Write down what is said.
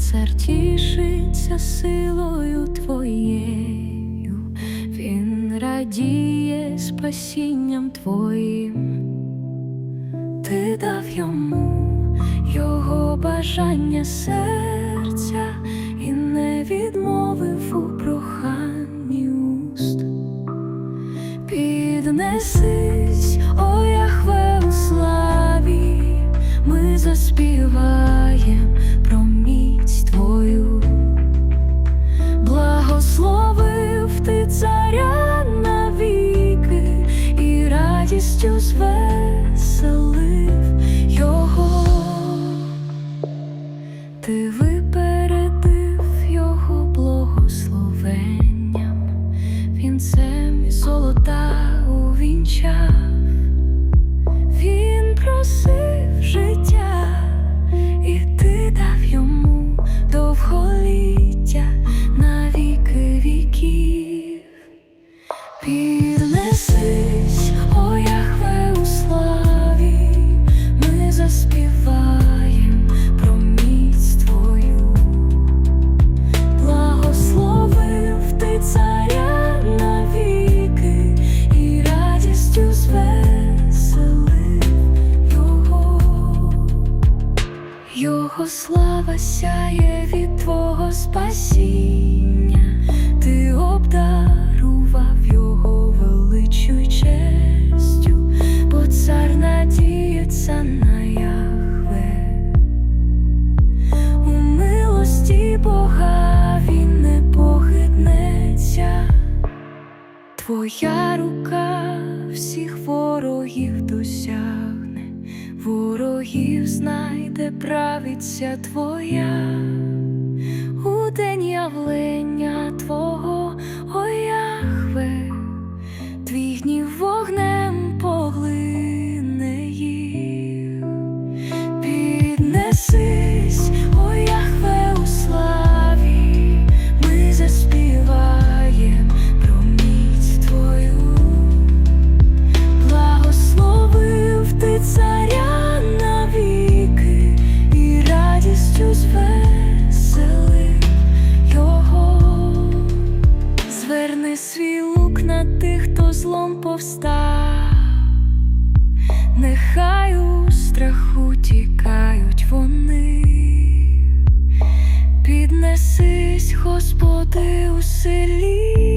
лицар тішиться силою твоєю, він радіє спасінням твоїм, ти дав йому його бажання серця і не відмовив у проханні уст. Піднесись, о Яхве у славі, ми заспіваєм радістю звеселив його. Ти випередив його благословенням, вінцем і золота увінчав, Його слава сяє від твого спасіння, ти обдарував його величу й честю, бо цар надіється на Яхве. У милості Бога він не похитнеться. Твоя рука всіх ворогів досягне, ворогів знайде правиця твоя, у день явлення Твого, повстав. Нехай у страху тікають вони, піднесись, Господи, у селі.